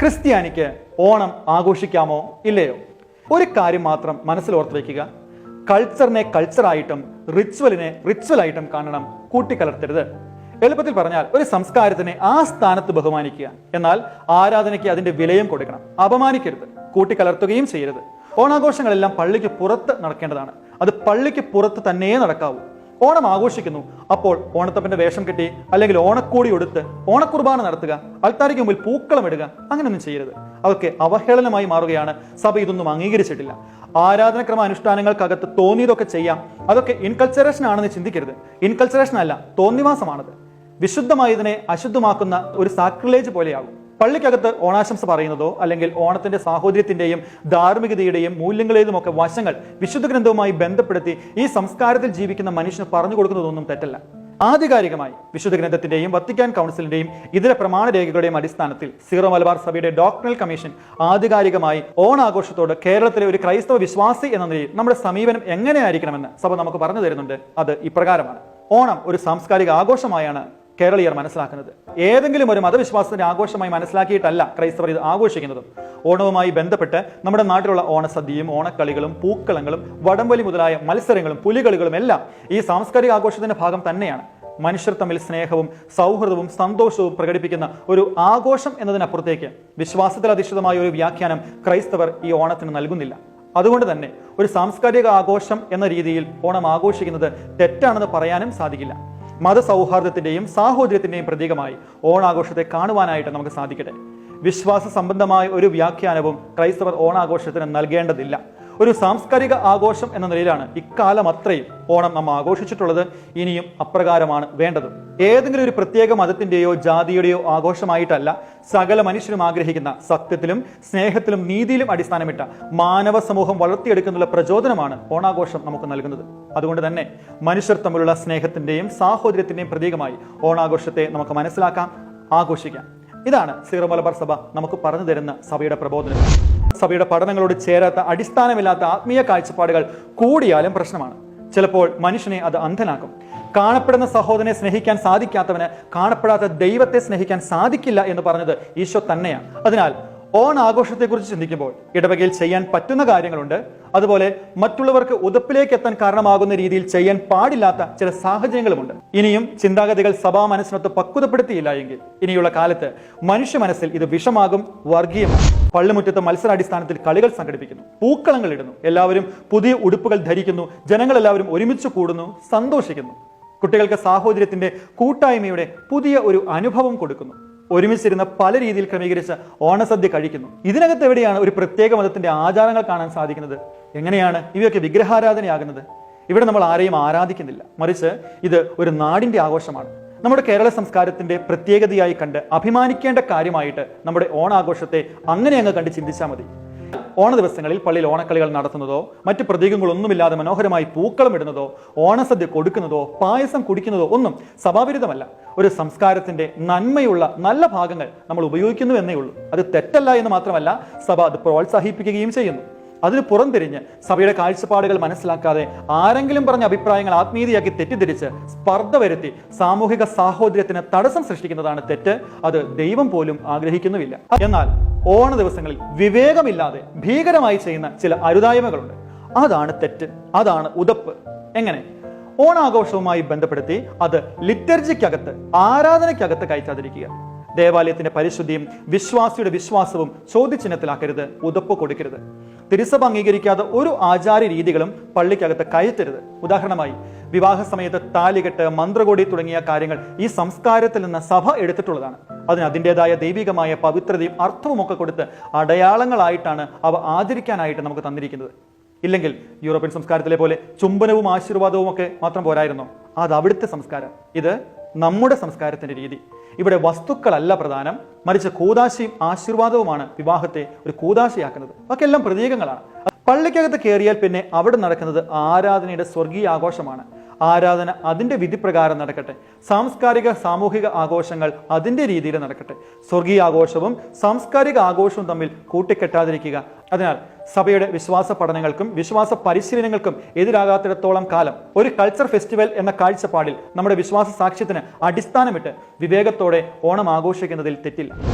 ക്രിസ്ത്യാനിക്ക് ഓണം ആഘോഷിക്കാമോ ഇല്ലയോ? ഒരു കാര്യം മാത്രം മനസ്സിൽ ഓർത്ത് വയ്ക്കുക. കൾച്ചറിനെ കൾച്ചറായിട്ടും റിച്വലിനെ റിച്വൽ റിച്വലായിട്ടും കാണണം കൂട്ടിക്കലർത്തരുത്. എളുപ്പത്തിൽ പറഞ്ഞാൽ ഒരു സംസ്കാരത്തിനെ ആ സ്ഥാനത്ത് ബഹുമാനിക്കുക. എന്നാൽ ആരാധനയ്ക്ക് അതിന്റെ വിലയും കൊടുക്കണം. അപമാനിക്കരുത്. കൂട്ടിക്കലർത്തുകയും ചെയ്യരുത്. ഓണാഘോഷങ്ങളെല്ലാം പള്ളിക്ക് പുറത്ത് നടക്കേണ്ടതാണ്. അത് പള്ളിക്ക് പുറത്ത് തന്നെ നടക്കാവൂ. ഓണം ആഘോഷിക്കുന്നു. അപ്പോൾ ഓണത്തപ്പന്റെ വേഷം കെട്ടി അല്ലെങ്കിൽ ഓണക്കോടി എടുത്ത് ഓണക്കുർബാന നടത്തുക അൽത്താരിക്ക് മുമ്പിൽ പൂക്കളം ഇടുക അങ്ങനെയൊന്നും ചെയ്യരുത്. അതൊക്കെ അവഹേളനമായി മാറുകയാണ്. സഭ ഇതൊന്നും അംഗീകരിച്ചിട്ടില്ല. ആരാധനക്രമ അനുഷ്ഠാനങ്ങൾക്കകത്ത് തോന്നിയതൊക്കെ ചെയ്യാം. അതൊക്കെ ഇൻകൾച്ചറേഷൻ ആണെന്ന് ചിന്തിക്കരുത്. ഇൻകൾച്ചറേഷൻ അല്ല തോന്നിവാസമാണത്. വിശുദ്ധമായതിനെ അശുദ്ധമാക്കുന്ന ഒരു സാക്രിലേജ് പോലെയാകും. പള്ളിക്കകത്ത് ഓണാശംസ പറയുന്നതോ അല്ലെങ്കിൽ ഓണത്തിന്റെ സാഹോദര്യത്തിന്റെയും ധാർമ്മികതയുടെയും മൂല്യങ്ങളേതും ഒക്കെ വശങ്ങൾ വിശുദ്ധ ഗ്രന്ഥവുമായി ബന്ധപ്പെടുത്തി ഈ സംസ്കാരത്തിൽ ജീവിക്കുന്ന മനുഷ്യന് പറഞ്ഞു കൊടുക്കുന്നതൊന്നും തെറ്റല്ല. ആധികാരികമായി വിശുദ്ധ ഗ്രന്ഥത്തിന്റെയും വത്തിക്കാൻ കൗൺസിലിന്റെയും ഇതര പ്രമാണ രേഖകളുടെയും അടിസ്ഥാനത്തിൽ സീറോ മലബാർ സഭയുടെ ഡോക്ടറൽ കമ്മീഷൻ ആധികാരികമായി ഓണാഘോഷത്തോട് കേരളത്തിലെ ഒരു ക്രൈസ്തവ വിശ്വാസി എന്ന നിലയിൽ നമ്മുടെ സമീപനം എങ്ങനെയായിരിക്കണമെന്ന് സഭ നമുക്ക് പറഞ്ഞു തരുന്നുണ്ട്. അത് ഇപ്രകാരമാണ്. ഓണം ഒരു സാംസ്കാരിക ആഘോഷമായാണ് കേരളീയർ മനസ്സിലാക്കുന്നത്. ഏതെങ്കിലും ഒരു മതവിശ്വാസത്തിന്റെ ആഘോഷമായി മനസ്സിലാക്കിയിട്ടല്ല ക്രൈസ്തവർ ഇത് ആഘോഷിക്കുന്നത്. ഓണവുമായി ബന്ധപ്പെട്ട് നമ്മുടെ നാട്ടിലുള്ള ഓണസദ്യയും ഓണക്കളികളും പൂക്കളങ്ങളും വടംവലി മുതലായ മത്സരങ്ങളും പുലികളികളും എല്ലാം ഈ സാംസ്കാരിക ആഘോഷത്തിന്റെ ഭാഗം തന്നെയാണ്. മനുഷ്യർ തമ്മിൽ സ്നേഹവും സൗഹൃദവും സന്തോഷവും പ്രകടിപ്പിക്കുന്ന ഒരു ആഘോഷം എന്നതിനപ്പുറത്തേക്ക് വിശ്വാസത്തിൽ അധിഷ്ഠിതമായ ഒരു വ്യാഖ്യാനം ക്രൈസ്തവർ ഈ ഓണത്തിന് നൽകുന്നില്ല. അതുകൊണ്ട് തന്നെ ഒരു സാംസ്കാരിക ആഘോഷം എന്ന രീതിയിൽ ഓണം ആഘോഷിക്കുന്നത് തെറ്റാണെന്ന് പറയാനും സാധിക്കില്ല. മതസൗഹാർദ്ദത്തിന്റെയും സാഹോദര്യത്തിന്റെയും പ്രതീകമായി ഓണാഘോഷത്തെ കാണുവാനായിട്ട് നമുക്ക് സാധിക്കട്ടെ. വിശ്വാസ സംബന്ധമായ ഒരു വ്യാഖ്യാനവും ക്രൈസ്തവർ ഓണാഘോഷത്തിന് നൽകേണ്ടതില്ല. ഒരു സാംസ്കാരിക ആഘോഷം എന്ന നിലയിലാണ് ഇക്കാലം അത്രയും ഓണം നാം ആഘോഷിച്ചിട്ടുള്ളത്. ഇനിയും അപ്രകാരമാണ് വേണ്ടത്. ഏതെങ്കിലും ഒരു പ്രത്യേക മതത്തിന്റെയോ ജാതിയുടെയോ ആഘോഷമായിട്ടല്ല സകല മനുഷ്യരും ആഗ്രഹിക്കുന്ന സത്യത്തിലും സ്നേഹത്തിലും നീതിയിലും അടിസ്ഥാനമിട്ട മാനവ സമൂഹം വളർത്തിയെടുക്കുന്നുള്ള പ്രചോദനമാണ് ഓണാഘോഷം നമുക്ക് നൽകുന്നത്. അതുകൊണ്ട് തന്നെ മനുഷ്യർ തമ്മിലുള്ള സ്നേഹത്തിന്റെയും സാഹോദര്യത്തിന്റെയും പ്രതീകമായി ഓണാഘോഷത്തെ നമുക്ക് മനസ്സിലാക്കാം ആഘോഷിക്കാം. ഇതാണ് സീറോ മലബാർ സഭ നമുക്ക് പറഞ്ഞു തരുന്ന സഭയുടെ പ്രബോധനം. സഭയുടെ പഠനങ്ങളോട് ചേരാത്ത അടിസ്ഥാനമില്ലാത്ത ആത്മീയ കാഴ്ചപ്പാടുകൾ കൂടിയാലും പ്രശ്നമാണ്. ചിലപ്പോൾ മനുഷ്യനെ അത് അന്ധനാക്കും. കാണപ്പെടുന്ന സഹോദരനെ സ്നേഹിക്കാൻ സാധിക്കാത്തവന് കാണപ്പെടാത്ത ദൈവത്തെ സ്നേഹിക്കാൻ സാധിക്കില്ല എന്ന് പറഞ്ഞത് ഈശോ തന്നെയാണ്. അതിനാൽ ഓൺ ആഘോഷത്തെക്കുറിച്ച് ചിന്തിക്കുമ്പോൾ ഇടവകയിൽ ചെയ്യാൻ പറ്റുന്ന കാര്യങ്ങളുണ്ട്. അതുപോലെ മറ്റുള്ളവർക്ക് ഉതപ്പിലേക്ക് എത്താൻ കാരണമാകുന്ന രീതിയിൽ ചെയ്യാൻ പാടില്ലാത്ത ചില സാഹചര്യങ്ങളുമുണ്ട്. ഇനിയും ചിന്താഗതികൾ സഭാ മനസ്സിനൊത്ത് പക്വതപ്പെടുത്തിയില്ല എങ്കിൽ ഇനിയുള്ള കാലത്ത് മനുഷ്യ മനസ്സിൽ ഇത് വിഷമാകും വർഗീയമാകും. പള്ളിമുറ്റത്ത് മത്സരാടിസ്ഥാനത്തിൽ കളികൾ സംഘടിപ്പിക്കുന്നു. പൂക്കളങ്ങൾ ഇടുന്നു. എല്ലാവരും പുതിയ ഉടുപ്പുകൾ ധരിക്കുന്നു. ജനങ്ങളെല്ലാവരും ഒരുമിച്ച് കൂടുന്നു സന്തോഷിക്കുന്നു. കുട്ടികൾക്ക് സാഹോദര്യത്തിന്റെ കൂട്ടായ്മയുടെ പുതിയ ഒരു അനുഭവം കൊടുക്കുന്നു. ഒരുമിച്ചിരുന്ന പല രീതിയിൽ ക്രമീകരിച്ച ഓണസദ്യ കഴിക്കുന്നു. ഇതിനകത്ത് എവിടെയാണ് ഒരു പ്രത്യേക മതത്തിന്റെ ആചാരങ്ങൾ കാണാൻ സാധിക്കുന്നത്? എങ്ങനെയാണ് ഇവയൊക്കെ വിഗ്രഹാരാധനയാകുന്നത്? ഇവിടെ നമ്മൾ ആരെയും ആരാധിക്കുന്നില്ല. മറിച്ച് ഇത് ഒരു നാടിന്റെ ആഘോഷമാണ്. നമ്മുടെ കേരള സംസ്കാരത്തിന്റെ പ്രത്യേകതയായി കണ്ട് അഭിമാനിക്കേണ്ട കാര്യമായിട്ട് നമ്മുടെ ഓണാഘോഷത്തെ അങ്ങനെ അങ്ങ് കണ്ട് ചിന്തിച്ചാൽ മതി. ഓണ ദിവസങ്ങളിൽ പള്ളിയിൽ ഓണക്കളികൾ നടത്തുന്നതോ മറ്റ് പ്രതീകങ്ങളൊന്നുമില്ലാതെ മനോഹരമായി പൂക്കളം ഇടുന്നതോ ഓണസദ്യ കൊടുക്കുന്നതോ പായസം കുടിക്കുന്നതോ ഒന്നും സഭാവിരുദ്ധമല്ല. ഒരു സംസ്കാരത്തിന്റെ നന്മയുള്ള നല്ല ഭാഗങ്ങൾ നമ്മൾ ഉപയോഗിക്കുന്നു എന്നേ ഉള്ളൂ. അത് തെറ്റല്ല എന്ന് മാത്രമല്ല സഭ അത് പ്രോത്സാഹിപ്പിക്കുകയും ചെയ്യുന്നു. അതിന് പുറംതിരിഞ്ഞ് സഭയുടെ കാഴ്ചപ്പാടുകൾ മനസ്സിലാക്കാതെ ആരെങ്കിലും പറഞ്ഞ അഭിപ്രായങ്ങൾ ആത്മീയതയാക്കി തെറ്റിദ്ധരിച്ച് സ്പർദ്ധ വരുത്തി സാമൂഹിക സാഹോദര്യത്തിന് തടസ്സം സൃഷ്ടിക്കുന്നതാണ് തെറ്റ്. അത് ദൈവം പോലും ആഗ്രഹിക്കുന്നുമില്ല. എന്നാൽ ഓണ ദിവസങ്ങളിൽ വിവേകമില്ലാതെ ഭീകരമായി ചെയ്യുന്ന ചില അരുതായ്മകളുണ്ട്. അതാണ് തെറ്റ്. അതാണ് ഉതപ്പ്. എങ്ങനെ? ഓണാഘോഷവുമായി ബന്ധപ്പെടുത്തി അത് ലിറ്റർജിക്കകത്ത് ആരാധനയ്ക്കകത്ത് കയറ്റാതിരിക്കുക. ദേവാലയത്തിന്റെ പരിശുദ്ധിയും വിശ്വാസിയുടെ വിശ്വാസവും ചോദ്യചിഹ്നത്തിലാക്കരുത്. ഉതപ്പ് കൊടുക്കരുത്. തിരുസഭ അംഗീകരിക്കാത്ത ഒരു ആചാര രീതികളും പള്ളിക്കകത്ത് കയറ്റരുത്. ഉദാഹരണമായി വിവാഹ സമയത്ത് താലികെട്ട് മന്ത്രകോടി തുടങ്ങിയ കാര്യങ്ങൾ ഈ സംസ്കാരത്തിൽ നിന്ന് സഭ എടുത്തിട്ടുള്ളതാണ്. അതിന് അതിന്റെതായ ദൈവികമായ പവിത്രതയും അർത്ഥവും ഒക്കെ കൊടുത്ത് അടയാളങ്ങളായിട്ടാണ് അവ ആചരിക്കാനായിട്ട് നമുക്ക് തന്നിരിക്കുന്നത്. ഇല്ലെങ്കിൽ യൂറോപ്യൻ സംസ്കാരത്തിലെ പോലെ ചുംബനവും ആശീർവാദവും ഒക്കെ മാത്രം പോരായിരുന്നു. അത് അവിടുത്തെ സംസ്കാരം. ഇത് നമ്മുടെ സംസ്കാരത്തിന്റെ രീതി. ഇവിടെ വസ്തുക്കളല്ല പ്രധാനം. മറിച്ച് കൂതാശയും ആശീർവാദവുമാണ് വിവാഹത്തെ ഒരു കൂതാശയാക്കുന്നത് ഒക്കെ എല്ലാം പ്രതീകങ്ങളാണ്. പള്ളിക്കകത്ത് കയറിയാൽ പിന്നെ അവിടെ നടക്കുന്നത് ആരാധനയുടെ സ്വർഗീയ ആഘോഷമാണ്. ആരാധന അതിന്റെ വിധിപ്രകാരം നടക്കട്ടെ. സാംസ്കാരിക സാമൂഹിക ആഘോഷങ്ങൾ അതിന്റെ രീതിയിൽ നടക്കട്ടെ. സ്വർഗീയ ആഘോഷവും സാംസ്കാരിക ആഘോഷവും തമ്മിൽ കൂട്ടിക്കെട്ടാതിരിക്കുക. അതിനാൽ സഭയുടെ വിശ്വാസ പഠനങ്ങൾക്കും വിശ്വാസ പരിശീലനങ്ങൾക്കും എതിരാകാത്തിടത്തോളം കാലം ഒരു കൾച്ചർ ഫെസ്റ്റിവൽ എന്ന കാഴ്ചപ്പാടിൽ നമ്മുടെ വിശ്വാസ സാക്ഷ്യത്തിന് അടിസ്ഥാനമിട്ട് വിവേകത്തോടെ ഓണം ആഘോഷിക്കുന്നതിൽ തെറ്റില്ല.